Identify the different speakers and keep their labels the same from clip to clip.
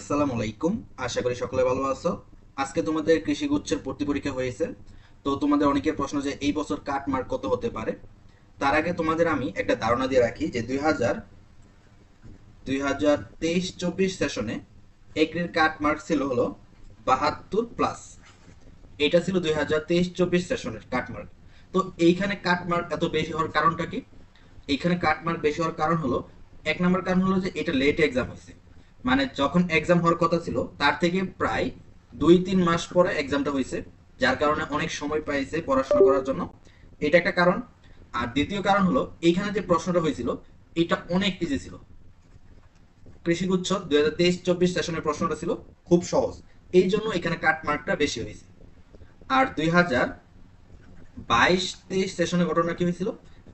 Speaker 1: আসসালামু আলাইকুম। আশা করি সকলে ভালো আছো। আজকে তোমাদের কৃষি গুচ্ছের ভর্তি পরীক্ষা হয়েছে। তো তোমাদের অনেকের প্রশ্ন যে এই বছর কাট মার্ক কত হতে পারে? তার আগে তোমাদের আমি একটা ধারণা দিয়ে রাখি যে দুই হাজার দুই হাজার তেইশ চব্বিশ সেশনে এগ্রির কাট মার্ক ছিল হলো বাহাত্তর প্লাস। এটা ছিল দুই হাজার তেইশ চব্বিশ সেশনের কাট মার্ক। তো এইখানে কাট মার্ক এত বেশি হওয়ার কারণটা কি? এইখানে কাট মার্ক বেশি হওয়ার কারণ হলো, এক নম্বর কারণ হলো যে এটা লেট এক্সাম হয়েছে। মানে যখন এক্সাম হওয়ার কথা ছিল, তার থেকে প্রায় দুই, তিন মাস পরে এক্সামটা হয়েছে, যার কারণে অনেক সময় পাইছে পড়াশোনা করার জন্য। এটা একটা কারণ। আর দ্বিতীয় কারণ হলো, এইখানে যে প্রশ্নটা হয়েছিল, এটা অনেক ইজি ছিল। কৃষিগুচ্ছ দুই হাজার তেইশ, চব্বিশ সেশনের প্রশ্নটা ছিল, খুব সহজ। এই জন্য এখানে কাট মার্কটা বেশি হয়েছে। আর দুই হাজার বাইশ, তেইশ সেশনের ঘটনা কি হয়েছিল?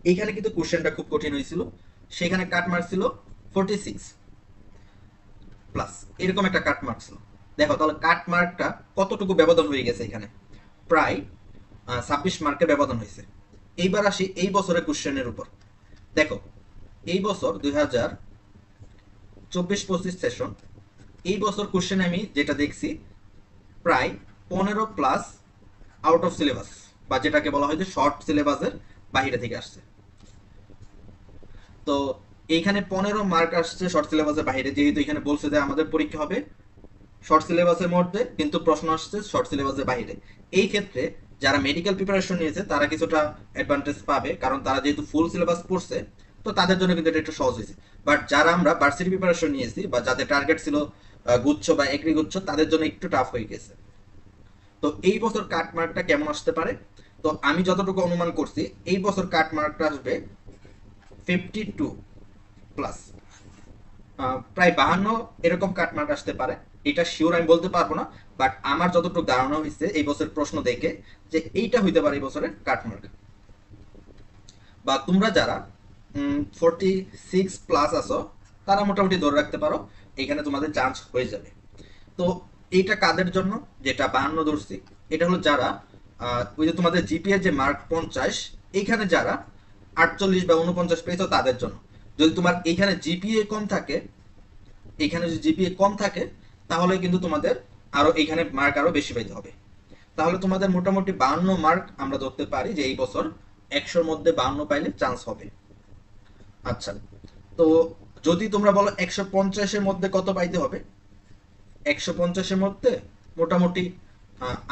Speaker 1: এইখানে কিন্তু কোশ্চেনটা খুব কঠিন হয়েছিল। সেখানে কাট মার্ক ছিল ফোরটি সিক্স প্লাস এরকম একটা ছিল। দেখো, তাহলে কতটুকু ব্যবধান হয়ে গেছে এখানে? প্রায় ছাব্বিশ মার্কের ব্যবধান হয়েছে। এইবার আসি এই বছরের কোশ্চেনের উপর। দেখো, এই বছর দুই হাজার চব্বিশ পঁচিশ সেশন এই বছর কোশ্চেন আমি যেটা দেখছি, প্রায় পনেরো প্লাস আউট অফ সিলেবাস বা যেটাকে বলা হয় যে শর্ট সিলেবাসের বাহিরে থেকে আসছে। তো এইখানে পনেরো মার্ক আসছে শর্ট সিলেবাসের বাইরে, যেহেতু এখানে বলছে যে আমাদের পরীক্ষা হবে শর্ট সিলেবাসের মধ্যে, কিন্তু প্রশ্ন আসছে শর্ট সিলেবাসের বাইরে। এই ক্ষেত্রে যারা মেডিকেল প্রিপারেশন নিয়েছে, তারা কিছুটা অ্যাডভান্টেজ পাবে, কারণ তারা যেহেতু ফুল সিলেবাস পড়ছে, তো তাদের জন্য কিন্তু এটা একটু সহজ হয়েছে। বাট যারা আমরা ভার্সিটি প্রিপারেশন নিয়েছি, বা যাদের টার্গেট ছিল গুচ্ছ বা এগ্রি গুচ্ছ তাদের জন্য একটু টাফ হয়ে গেছে। তো এই বছর কাট মার্কটা কেমন আসতে পারে? তো আমি যতটুকু অনুমান করছি, এই বছর কাট মার্কটা আসবে ফিফটি টু প্লাস প্রায় বাহান্ন এরকম কাটমার্ক আসতে পারে। এটা শিওর আমি বলতে পারব না বাট আমার যতটুকু ধারণা হয়েছে এই বছর প্রশ্ন দেখে যে এইটা হইতে পারে এই বছরের কাটমার্ক বা তোমরা যারা ফোরটি সিক্স প্লাস আসো তারা মোটামুটি ধরে রাখতে পারো, এখানে তোমাদের চান্স হয়ে যাবে। তো এইটা কাদের জন্য? যেটা বাহান্ন ধরছি, এটা হলো যারা ওই যে তোমাদের জিপিএ যে মার্ক পঞ্চাশ, এইখানে যারা আটচল্লিশ বা উনপঞ্চাশ পেয়েছ তাদের জন্য। যদি তোমার এইখানে জিপিএ কম থাকে, এখানে যদি জিপিএ কম থাকে, তাহলে কিন্তু তোমাদের আরও এখানে মার্ক আরও বেশি পাইতে হবে। তাহলে তোমাদের মোটামুটি বাহান্ন মার্ক আমরা ধরতে পারি যে এই বছর একশোর মধ্যে বাহান্ন পাইলে চান্স হবে। আচ্ছা তো যদি তোমরা বলো একশো পঞ্চাশের মধ্যে কত পাইতে হবে? একশো পঞ্চাশের মধ্যে মোটামুটি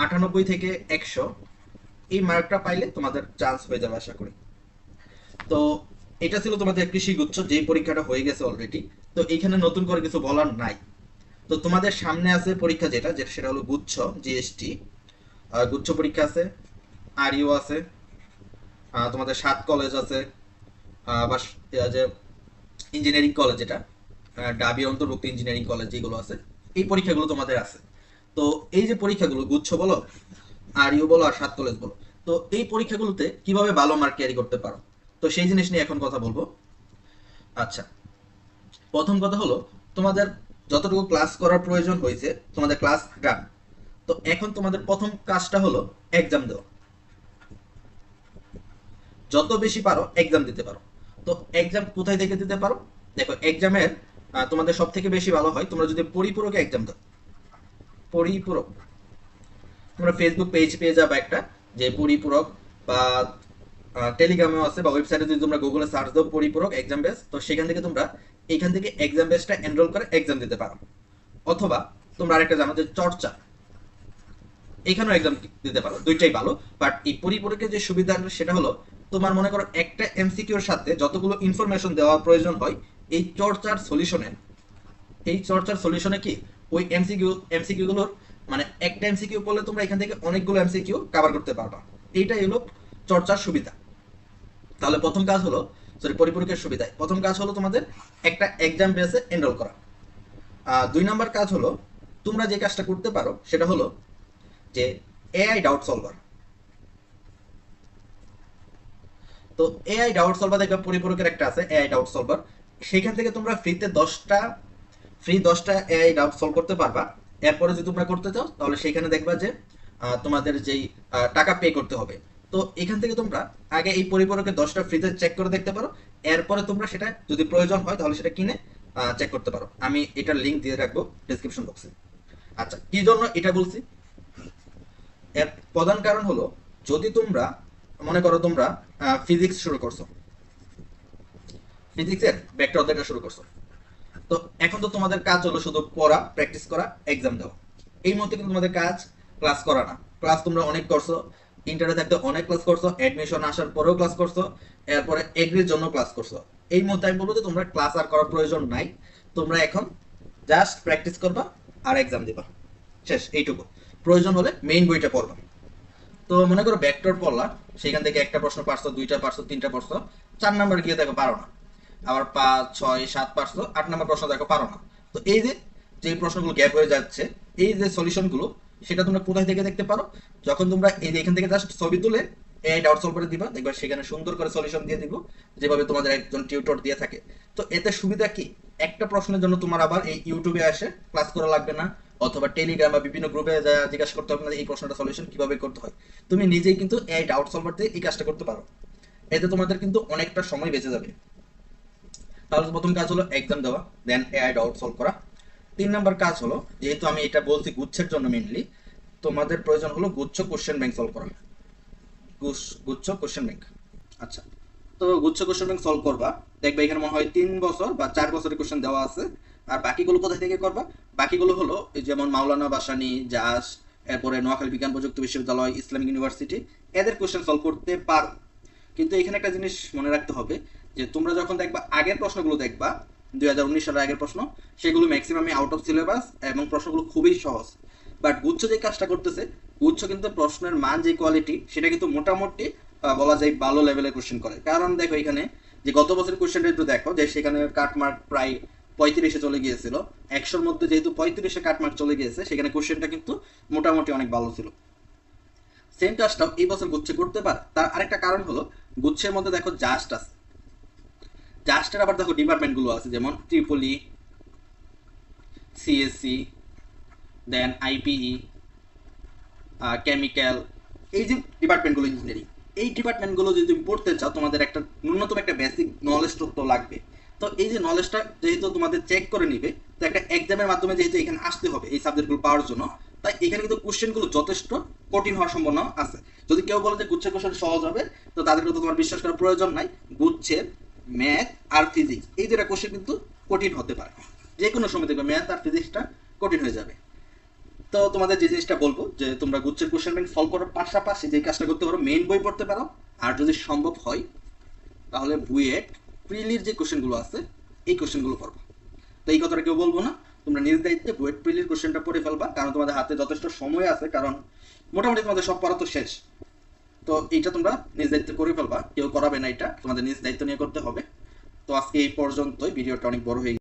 Speaker 1: আটানব্বই থেকে একশো, এই মার্কটা পাইলে তোমাদের চান্স হয়ে যাবে আশা করি। তো এটা ছিল তোমাদের কৃষি গুচ্ছ যে পরীক্ষাটা হয়ে গেছে অলরেডি তো এখানে নতুন করে কিছু বলার নাই। তো তোমাদের সামনে আছে পরীক্ষা যেটা যেটা সেটা হলো গুচ্ছ জিএসটি গুচ্ছ পরীক্ষা আছে আরইউ আছে তোমাদের সাত কলেজ আছে বা যে ইঞ্জিনিয়ারিং কলেজ যেটা ডাবি অন্তর্ভুক্ত ইঞ্জিনিয়ারিং কলেজ যেগুলো আছে, এই পরীক্ষাগুলো তোমাদের আছে। তো এই যে পরীক্ষাগুলো, গুচ্ছ বলো আরইউ বলো আর সাত কলেজ বলো, তো এই পরীক্ষাগুলোতে কীভাবে ভালো মার্ক ক্যারি করতে পারো? তো সেই জিনিস নিয়ে এখন কথা বলব। আচ্ছা প্রথম কথা হলো, তোমাদের যতটুকু ক্লাস করার প্রয়োজন হয়েছে, তোমাদের ক্লাস ডান তো এখন তোমাদের প্রথম কাজটা হলো এক্সাম দেওয়া। যত বেশি পারো এক্সাম দিতে পারো। তো এক্সাম কোথায় থেকে দিতে পারো? দেখো এক্সামের তোমাদের সব থেকে বেশি ভালো হয়, তোমরা যদি পরিপূরক এক্সাম দাও। পরিপূরক। তোমরা ফেসবুক পেজ পেয়ে যাবে একটা, যে পরিপূরক বা টেলিগ্রামেও আছে বা ওয়েবসাইটে যদি তোমরা গুগলে সার্চ দাও পরিপূরক এক্সাম বেস তো সেখান থেকে তোমরা এখান থেকে এক্সাম বেসটা এনরোল করে এক্সাম দিতে পারো। অথবা তোমরা আরেকটা জানো যে চর্চা। এখানেও এক্সাম দিতে পারো, দুইটাই ভালো। বাট এই পরিপূরকের যে সুবিধা সেটা হলো, তোমার মনে করো একটা এমসিকিউর সাথে যতগুলো ইনফরমেশন দেওয়া প্রয়োজন হয়, এই চর্চার সলিউশনে এই চর্চার সলিউশনে কি? ওই এমসিকিউ এমসিকিউ গুলোর মানে একটা এমসিকিউ পড়লে তোমরা এখান থেকে অনেকগুলো এমসিকিউ কভার করতে পারবা। এইটাই হলো চর্চার সুবিধা। তাহলে প্রথম কাজ হলো সরি পরিপূরকের সুবিধায়। প্রথম কাজ হলো তোমাদের একটা এক্সাম বেসে এনরোল করা। দুই নাম্বার কাজ হলো, তোমরা যে কাজটা করতে পারো, সেটা হলো যে এআই ডাউট সলভার তো এআই ডাউট সলভার দেখবে পরিপূরকের একটা আছে এআই ডাউট সলভার সেখান থেকে তোমরা ফ্রিতে দশটা ফ্রি দশটা এআই ডাউট সলভ করতে পারবা। এরপরে যদি তোমরা করতে চাও, তাহলে সেখানে দেখবা যে তোমাদের যেই টাকা পে করতে হবে। তো এখান থেকে তোমরা আগে এই পরিপূরকের দশটা ফ্রিতে চেক করে দেখতে পারো। এরপরে তোমরা সেটা যদি প্রয়োজন হয় তাহলে সেটা কিনে চেক করতে পারো। আমি এটার লিংক দিয়ে রাখব ডেসক্রিপশন বক্সে আচ্ছা কি জন্য এটা বলছি? এর প্রধান কারণ হলো, যদি তোমরা, মনে করো তোমরা ফিজিক্স শুরু করছ। ফিজিক্সের ভেক্টর অধ্যায়টা শুরু করছ। তো এখন তো তোমাদের কাজ হলো শুধু পড়া প্র্যাকটিস করা এক্সাম দেওয়া। এই মুহূর্তে কিন্তু তোমাদের কাজ ক্লাস করা না। ক্লাস তোমরা অনেক করছ ইন্টারে থাকতে অনেক ক্লাস করছ অ্যাডমিশন আসার পরেও ক্লাস করছ, এরপরে এগ্রির জন্য ক্লাস করছ। এই মুহূর্তে আমি বলব যে তোমরা ক্লাস আর করার প্রয়োজন নাই। তোমরা এখন জাস্ট প্র্যাকটিস করবা আর এক্সাম দিবা। শেষ, এইটুকু। প্রয়োজন হলে মেইন বইটা পড়বা। তো মনে করো ভেক্টর পড়লা, সেখান থেকে একটা প্রশ্ন পারছ, দুইটা পারছ, তিনটা পারছ, চার নাম্বার গিয়ে দেখো পারো না। আবার পাঁচ, ছয়, সাত পারছ, আট নাম্বার প্রশ্ন দেখো পারো না। তো এই যে যে প্রশ্নগুলো গ্যাপ হয়ে যাচ্ছে, এই যে সলিউশনগুলো সেটা তোমরা কোথায় থেকে দেখতে পারো? যখন তোমরা এই এখান থেকে জাস্ট ছবি তুলে এই ডাউট সলভ করে দিবা, দেখবা সেখানে সুন্দর করে সলিউশন দিয়ে দিব, যেভাবে তোমাদের একজন টিউটর দিয়ে থাকে। তো এতে সুবিধা কি? একটা প্রশ্নের জন্য তোমার আবার এই ইউটিউবে আসে ক্লাস করা লাগবে না, অথবা টেলিগ্রাম বা বিভিন্ন গ্রুপে জিজ্ঞাসা করতে হবে না এই প্রশ্নটা সলিউশন কীভাবে করতে হয়। তুমি নিজেই কিন্তু এই ডাউট সলভার দিয়ে এই কাজটা করতে পারো। এতে তোমাদের কিন্তু অনেকটা সময় বেঁচে যাবে। তাহলে প্রথম কাজ হলো এক্সাম দেওয়া দেন এআই ডাউট সলভ করা। তিন নম্বর কাজ হলো, যেহেতু আমি এটা বলছি গুচ্ছের জন্য মেনলি তোমাদের প্রয়োজন হলো গুচ্ছ কোশ্চেন ব্যাংক সলভ করা গুচ্ছ কোশ্চেন ব্যাংক আচ্ছা তো গুচ্ছ কোশ্চেন ব্যাংক সলভ করবা। দেখবে এখানে মনে হয় তিন বছর বা চার বছরের কোশ্চেন দেওয়া আছে, আর বাকিগুলো কোথা থেকে করবা? বাকিগুলো হলো যেমন মাওলানা বাসানি জাস এরপরে নোয়াখালী বিজ্ঞান প্রযুক্তি বিশ্ববিদ্যালয়, ইসলামিক ইউনিভার্সিটি, এদের কোশ্চেন সলভ করতে পারো। কিন্তু এখানে একটা জিনিস মনে রাখতে হবে, যে তোমরা যখন দেখবা, আগের প্রশ্নগুলো দেখবা দুই হাজার উনিশ সালের আগের প্রশ্ন, সেগুলো ম্যাক্সিমামই আউট অফ সিলেবাস এবং প্রশ্নগুলো খুবই সহজ। বাট গুচ্ছ যে কাজটা করতেছে, গুচ্ছ কিন্তু প্রশ্নের মান যে কোয়ালিটি সেটা কিন্তু মোটামুটি বলা যায় ভালো লেভেলের কোশ্চেন করে। কারণ দেখো এখানে যে গত বছরের কোশ্চেনটা একটু দেখো যে সেখানে কাটমার্ক প্রায় পঁয়ত্রিশে চলে গিয়েছিল। একশোর মধ্যে যেহেতু পঁয়ত্রিশে কাটমার্ক চলে গিয়েছে, সেখানে কোশ্চেনটা কিন্তু মোটামুটি অনেক ভালো ছিল। সেম কাজটাও এই বছর গুচ্ছে করতে পারে। তার আরেকটা কারণ হলো, গুচ্ছের মধ্যে দেখো জাস্ট আছে। জাস্টের আবার দেখো ডিপার্টমেন্টগুলো আছে, যেমন triple E CSC then IPE chemical এই যে ডিপার্টমেন্টগুলো ইঞ্জিনিয়ারিং এই ডিপার্টমেন্টগুলো যদি তুমি পড়তে চাও, তোমাদের একটা ন্যূনতম একটা বেসিক নলেজ তো লাগবে। তো এই যে নলেজটা যেহেতু তোমাদের চেক করে নিবে, তো একটা এক্সামের মাধ্যমে যেহেতু এখানে আসতে হবে এই সাবজেক্টগুলো পাওয়ার জন্য, তাই এখানে কিন্তু কোশ্চেনগুলো যথেষ্ট কঠিন হওয়ার সম্ভাবনা আছে। যদি কেউ বলে যে গুচ্ছের কোশ্চেন সহজ হবে, তো তাদেরকে তো তোমার বিশ্বাস করার প্রয়োজন নাই। গুচ্ছের ম্যাথ, আর ফিজিক্স। এই দুটা কোশ্চেন কিন্তু কঠিন হতে পারে। যে কোনো সময় দেখবে ম্যাথ আর ফিজিক্সটা কঠিন হয়ে যাবে। তো তোমাদের যে জিনিসটা বলব, যে তোমরা গুচ্ছের কোশ্চেন ব্যাংক সলভ করার পাশাপাশি যে কাজটা করতে পারো মেইন বই পড়তে পারো। আর যদি সম্ভব হয়, তাহলে বুয়েট প্রিলির যে কোশ্চেনগুলো আছে, এই কোশ্চেনগুলো পড়ব তো এই কথাটা কেউ বলব না। তোমরা নিজ দায়িত্বে বুয়েট প্রিলির কোশ্চেনটা পড়ে ফেলবা, কারণ তোমাদের হাতে যথেষ্ট সময় আছে, কারণ মোটামুটি তোমাদের সব পড়া তো শেষ। তো এটা তোমরা নিজ দায়িত্ব করে ফেলবা। কেউ করাবে না এটা। তোমাদের নিজ দায়িত্ব নিয়ে করতে হবে। তো আজকে এই পর্যন্তই। ভিডিওটা অনেক বড় হয়ে